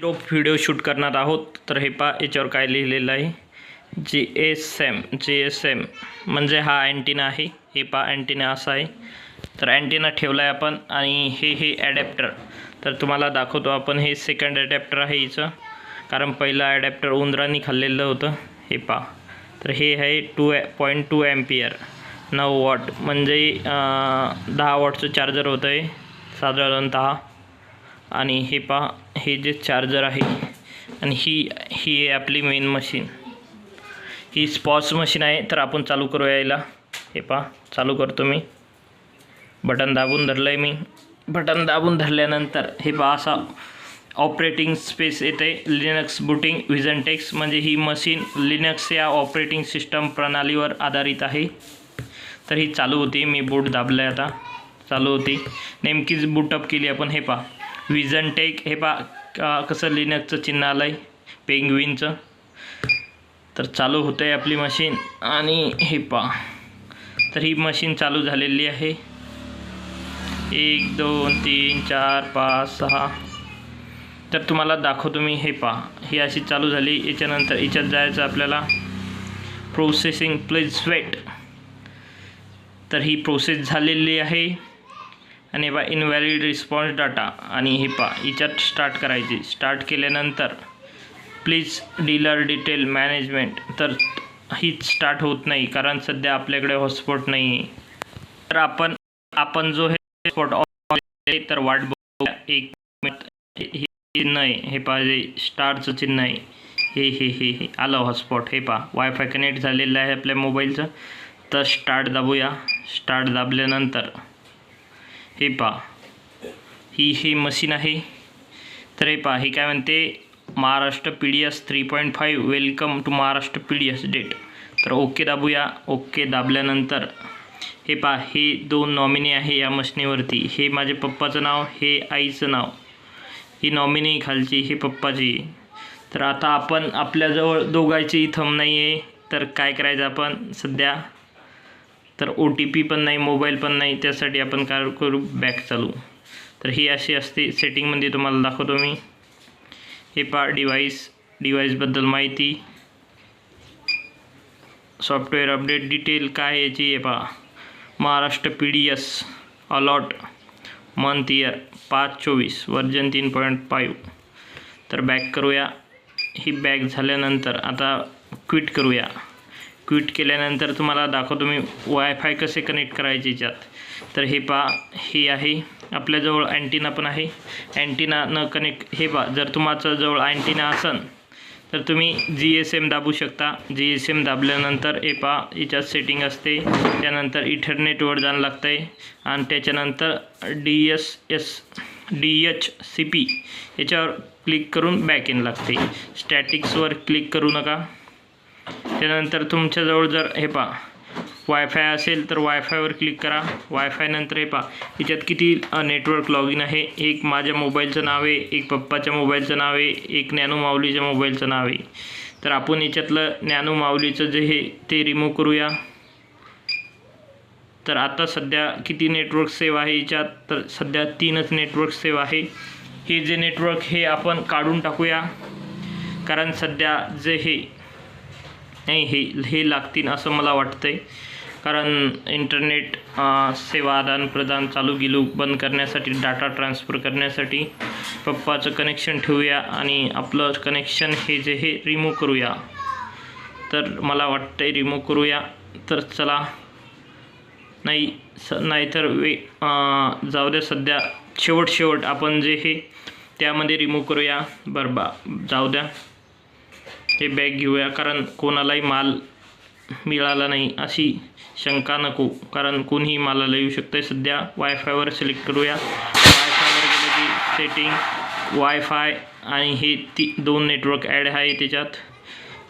निरोप video shoot करणार आहोत. तर हे पा याच्यावर काय लिहिलेलं आहे. G S M G S M म्हणजे हा अँटिना आहे. हे पा अँटिना असा आहे. तर अँटिना ठेवला आहे आपण आणि हे हे ॲडॅप्टर तर तुम्हाला दाखवतो आपण हे सेकंड ॲडॅप्टर आहे हिचं. कारण पहिलं ॲडॅप्टर उंदरांनी खाल्लेलं होतं. हे पा तर हे आहे टू पॉईंट टू ॲम्पियर नऊ वॉट म्हणजे दहा वॉटचं चार्जर होतं आहे साधारणतः आणि हे पहा हे जे चार्जर आहे आणि ही ही आहे आपली मेन मशीन ही स्पॉस मशीन आहे तर आपण चालू करूया याला. हे पहा चालू करतो मी. बटन दाबून धरलं आहे मी. बटन दाबून धरल्यानंतर हे पहा असा ऑपरेटिंग स्पेस येते. लिनक्स बुटिंग विजनटेक्स म्हणजे ही मशीन लिनक्स या ऑपरेटिंग सिस्टम प्रणालीवर आधारित आहे. तर ही चालू होती. मी बूट दाबलं आहे आता. चालू होती. नेमकीच बूटअप केली आपण. हे पहा. विजन टेक हे पा कसं लिनक्सचं चिन्ह आलं आहे पेंग्विनचं. तर चालू होतं आहे आपली मशीन. आणि हे पा तर ही मशीन चालू झालेली आहे. एक दोन तीन चार पाच सहा. तर तुम्हाला दाखवतो मी हे पा ही अशी चालू झाली. याच्यानंतर याच्यात जायचं आपल्याला प्रोसेसिंग प्लीज वेट तर ही प्रोसेस झालेली आहे. आणि हे पहा इनव्हॅलिड रिस्पॉन्स डाटा आणि हे पहा हिच्यात स्टार्ट करायची. स्टार्ट केल्यानंतर प्लीज डीलर डिटेल मॅनेजमेंट तर हीच स्टार्ट होत नाही कारण सध्या आपल्याकडे हॉटस्पॉट नाही आहे तर आपण आपण जो हे हॉटस्पॉट तर वाट बघूया. एक हे चिन्ह आहे. हे पाहिजे स्टारचं चिन्ह आहे. हे हे हे हे आलं हॉटस्पॉट हे पहा वायफाय कनेक्ट झालेलं आहे आपल्या मोबाईलचं तर स्टार्ट दाबूया. स्टार्ट दाबल्यानंतर हे पहा ही ही मशीन आहे. तर हे पहा हे काय म्हणते? Maharashtra P D S three point five welcome to Maharashtra P D S date तर ओके दाबूया. ओके दाबल्यानंतर हे पहा हे दोन नॉमिनी आहे या मशनीवरती. हे माझे पप्पाचं नाव हे आईचं नाव. ही नॉमिनी खालची हे पप्पाची. तर आता आपण आपल्याजवळ दोघायची थंब नाही आहे तर काय करायचं आपण? सध्या तर ओ टी पी पण नाही मोबाईल पण नाही त्यासाठी आपण काय करू? बॅक चालू. तर ही अशी असते सेटिंगमध्ये तुम्हाला दाखवतो मी. हे पा डिव्हाइस डिव्हाइसबद्दल माहिती. सॉफ्टवेअर अपडेट डिटेल काय याची हे पहा. Maharashtra P D S allot month year पाच चोवीस वर्जन तीन पॉईंट फाईव्ह तर बॅक करूया. ही बॅक झाल्यानंतर आता क्विट करूया. क्विट केल्यानंतर तुम्हाला दाखवतो मी वायफाय कसे कनेक्ट करायचे ज्यात तर हे पा हे आहे. आपल्याजवळ अँटिना पण आहे. अँटिना न कनेक्ट हे पा जर तुमच्या जवळ अँटिना असन तर तुम्ही जी एस एम दाबू शकता. जी एस एम दाबल्यानंतर हे पा याच्यात सेटिंग असते. त्यानंतर इथरनेटवर जाणं लागतं आहे आणि त्याच्यानंतर D S S D H C P याच्यावर क्लिक करून बॅक इन लागते. स्टॅटिक्सवर क्लिक करू नका. त्यानंतर तुमच्याजवळ जर हे पहा. वायफाय असेल तर वायफायवर क्लिक करा. वायफाय नंतर हे पहा. याच्यात किती नेटवर्क लॉग इन आहे? एक माझ्या मोबाईलचं नाव आहे एक पप्पाच्या मोबाईलचं नाव आहे एक नॅनो माऊलीच्या मोबाईलचं नाव आहे. तर आपण याच्यातलं नॅनो माऊलीचं जे हे ते रिमूव्ह करूया. तर आता सध्या किती नेटवर्क सेव आहे याच्यात? तर सध्या तीनच नेटवर्क सेव आहे. हे जे नेटवर्क हे आपण काढून टाकूया. कारण सध्या जे हे नाही हे हे लागतील असं मला वाटतं आहे कारण इंटरनेट सेवा आदान प्रदान चालू गेलू बंद करण्यासाठी डाटा ट्रान्सफर करण्यासाठी पप्पाचं कनेक्शन ठेवूया आणि आपलं कनेक्शन हे जे हे रिमूव्ह करूया. तर मला वाटतं आहे रिमूव्ह करूया. तर चला. नाही स नाहीतर वे जाऊ द्या सध्या शेवट शेवट आपण जे हे त्यामध्ये रिमूव्ह करूया. बरं बा जाऊ द्या हे बॅग घेऊया कारण कोणालाही माल मिळाला नाही अशी शंका नको. कारण कोणीही मालाला येऊ शकतं सध्या वायफायवर सिलेक्ट करूया. वायफायवर गेलं की सेटिंग वायफाय आणि हे ती दोन नेटवर्क ॲड आहे त्याच्यात.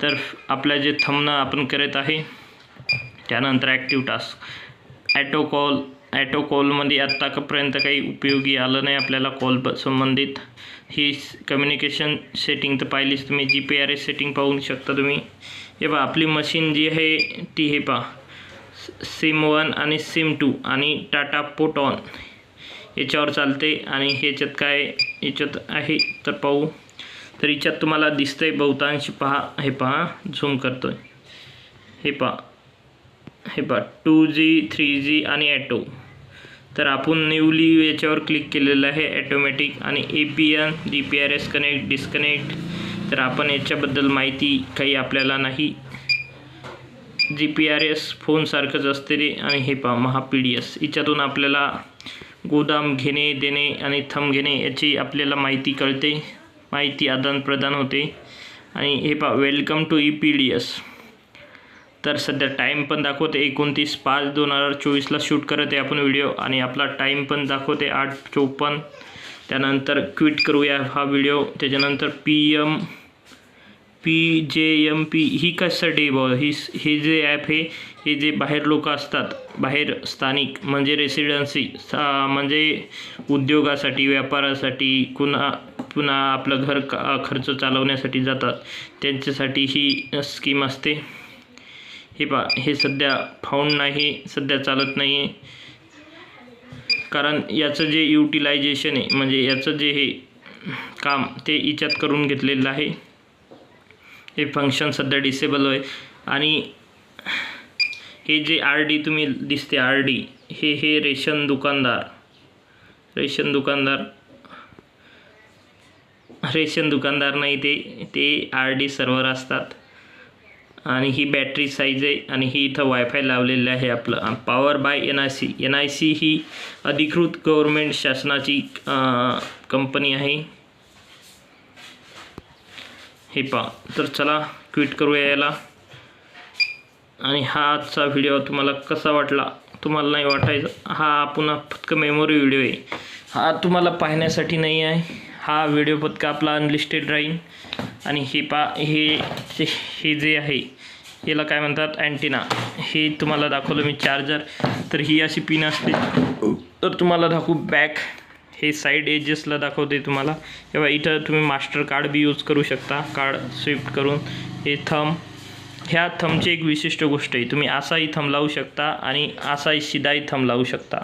तर आपल्या जे थंबनं आपण करत आहे त्यानंतर active task auto call auto कॉलमध्ये आत्तापर्यंत काही उपयोगी आलं नाही आपल्याला कॉल ब संबंधित. ही कम्युनिकेशन सेटिंग तर पाहिलीच तुम्ही. G P R S setting पाहू शकता तुम्ही. हे पहा आपली मशीन जी आहे ती हे पहा. सिम वन आणि सिम टू आणि टाटा पोटॉन याच्यावर चालते आणि ह्याच्यात काय याच्यात आहे तर पाहू. तर याच्यात तुम्हाला दिसतंय बहुतांश पहा. हे पहा झूम करतो आहे हे पहा. हे पहा टू जी थ्री जी आणि ॲटो. तर आपण न्यूली याच्यावर क्लिक केलेलं आहे ॲटोमॅटिक आणि A P N G P R S connect disconnect तर आपण याच्याबद्दल माहिती काही आपल्याला नाही. जी पी आर एस फोनसारखंच असते रे आणि हे पहा महा पी डी एस याच्यातून आपल्याला गोदाम घेणे देणे आणि थंब घेणे याची आपल्याला माहिती कळते. माहिती आदानप्रदान होते. आणि हे पहा welcome to E P D S तर सध्या टाईम पण दाखवते एकोणतीस पाच दोन हजार चोवीसला शूट करत आहे आपण व्हिडिओ आणि आपला टाईम पण दाखवते आठ चोपन्न. त्यानंतर क्विट करूया हा व्हिडिओ त्याच्यानंतर P M P J M P ही कशासाठी बॉ ही हे जे ॲप आहे हे जे बाहेर लोक असतात बाहेर स्थानिक म्हणजे रेसिडेन्सी म्हणजे उद्योगासाठी व्यापारासाठी कुणा पुन्हा आपलं घर का खर्च चालवण्यासाठी जातात. त्यांच्यासाठी ही स्कीम असते. हे पा हे सध्या फाऊंड नाही सध्या चालत नाही आहे कारण याचं जे युटिलायझेशन आहे म्हणजे याचं जे हे काम ते याच्यात करून घेतलेलं आहे. हे फंक्शन सध्या डिसेबल आहे आणि हे जे आर डी तुम्ही दिसते आर डी हे हे रेशन दुकानदार रेशन दुकानदार रेशन दुकानदार नाही ते ते आर डी सर्वर असतात. आणि ही बॅटरी साईज आहे आणि ही इथं वायफाय लावलेलं आहे आपलं. Power by N I C N I C ही अधिकृत गव्हर्मेंट शासनाची कंपनी आहे. हे पा तर चला क्विट करूया याला. आणि हा आजचा व्हिडिओ तुम्हाला कसा वाटला? तुम्हाला नाही वाटायचा? हा पुन्हा फक्त मेमोरी व्हिडिओ आहे. हा तुम्हाला पाहण्यासाठी नाही आहे. हा व्हिडिओ फक्त आपला अनलिस्टेड राहील आणि हे पा हे जे- हे जे आहे याला काय म्हणतात? अँटिना हे तुम्हाला दाखवलं मी चार्जर तर ही अशी पिन असते. तर तुम्हाला दाखवू बॅक हे साईड एजेसला दाखवते तुम्हाला. किंवा इथं तुम्ही मास्टर कार्ड बी यूज करू शकता. कार्ड स्विफ्ट करून. हे थंब ह्या थंबची एक विशिष्ट गोष्ट आहे. तुम्ही असाही थंब लावू शकता आणि असाही शिदाही थंब लावू शकता.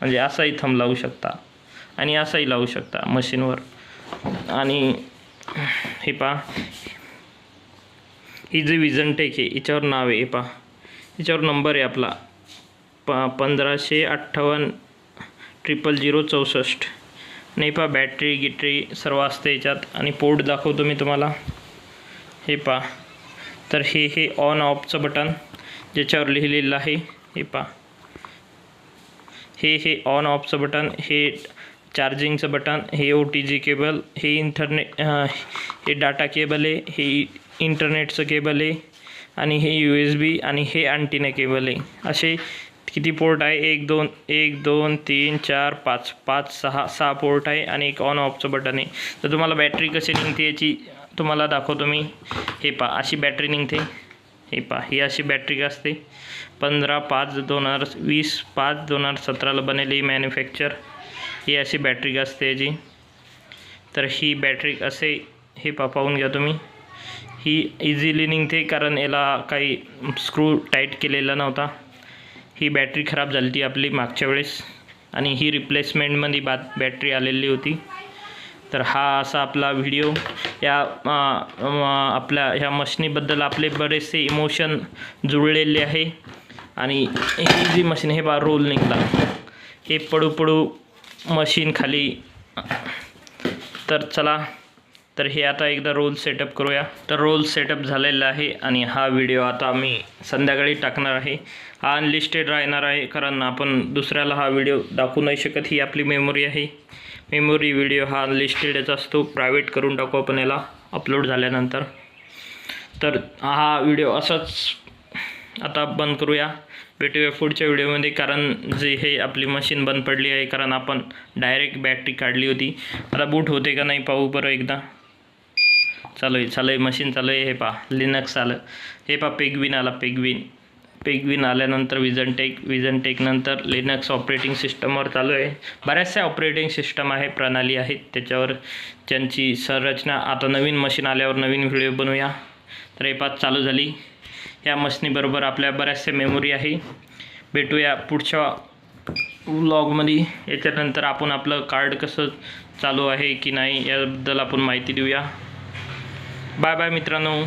म्हणजे असाही थंब लावू शकता. आणि असाही लावू शकता मशीनवर आणि हे पहा ही जी विजन टेक आहे याच्यावर नाव आहे हे पहा याच्यावर नंबर आहे आपला. प पंधराशे अठ्ठावन्न ट्रिपल झिरो चौसष्ट. नाही पहा बॅटरी गिटरी सर्व असते याच्यात. आणि पोर्ट दाखवतो मी तुम्हाला. हे पहा तर हे हे ऑन ऑफचं बटन ज्याच्यावर लिहिलेलं आहे हे पहा हे हे ऑन ऑफचं बटन हे चार्जिंगचं बटन हे ओ टी जी केबल हे इंटरनेट हे डाटा केबल आहे हे इंटरनेटचं केबल आहे आणि हे यू एस बी आणि हे अँटिना केबल आहे. असे किती पोर्ट आहे? एक दोन एक दोन तीन चार पाच पाच सहा सहा पोर्ट आहे आणि एक ऑन ऑफचं बटन आहे. तर तुम्हाला बॅटरी कशी निघते याची तुम्हाला दाखवतो मी. हे पा अशी बॅटरी निघते. हे पहा ही अशी बॅटरी असते. पंधरा पाच दोन हजार वीस पाच दोन हजार सतराला बनेली मॅन्युफॅक्चर ही अशी बॅटरी असते याची तर ही बॅटरी असे हे पा पाहून घ्या तुम्ही. ही इझिली निघते कारण याला काही स्क्रू टाईट केलेला नव्हता. ही बॅटरी खराब झाली ती आपली मागच्या वेळेस आणि ही रिप्लेसमेंटमध्ये बा बॅटरी आलेली होती. तर हा असा आपला व्हिडिओ या आपल्या ह्या मशीनीबद्दल आपले बरेचसे इमोशन जुळलेले आहे. आणि ही जी मशीन हे बा रोल निघला. हे पडू पडू मशीन खाली. तर चला तर हे आता एकदा रोल सेटअप करूया. तर रोल सेटअप झालेला आहे आणि हा व्हिडिओ आता मी संध्याकाळी टाकणार आहे. हा अनलिस्टेड राहणार आहे कारण आपण दुसऱ्याला हा व्हिडिओ दाखवू नाही शकत ही आपली मेमोरी आहे. मेमोरी व्हिडिओ हा अनलिस्टेडच असतो प्रायव्हेट करून टाकू आपण याला अपलोड झाल्यानंतर. तर हा व्हिडिओ असाच आता बंद करूया. भेटूया पुढच्या व्हिडिओमध्ये कारण जे हे आपली मशीन बंद पडली आहे कारण आपण डायरेक्ट बॅटरी काढली होती. आता बूट होते का नाही पाहू बरं एकदा. चालू आहे चालू आहे मशीन चालू आहे. हे पहा लिनक्स आलं. हे पहा पेगविन आला पेगविन पेगविन आल्यानंतर विजन टेक विजन टेकनंतर लिनक्स ऑपरेटिंग सिस्टमवर चालू आहे. बऱ्याचशा ऑपरेटिंग सिस्टम आहे प्रणाली आहेत. त्याच्यावर ज्यांची संरचना आता नवीन मशीन आल्यावर नवीन व्हिडिओ बनवूया. तर हे पाच चालू झाली. या मशीनीबरोबर आपल्या बऱ्याचशा मेमोरी आहे. भेटूया पुढच्या व्लॉगमध्ये याच्यानंतर आपण आपलं कार्ड कसं चालू आहे की नाही याबद्दल आपण माहिती देऊया. बाय बाय मित्रांनो.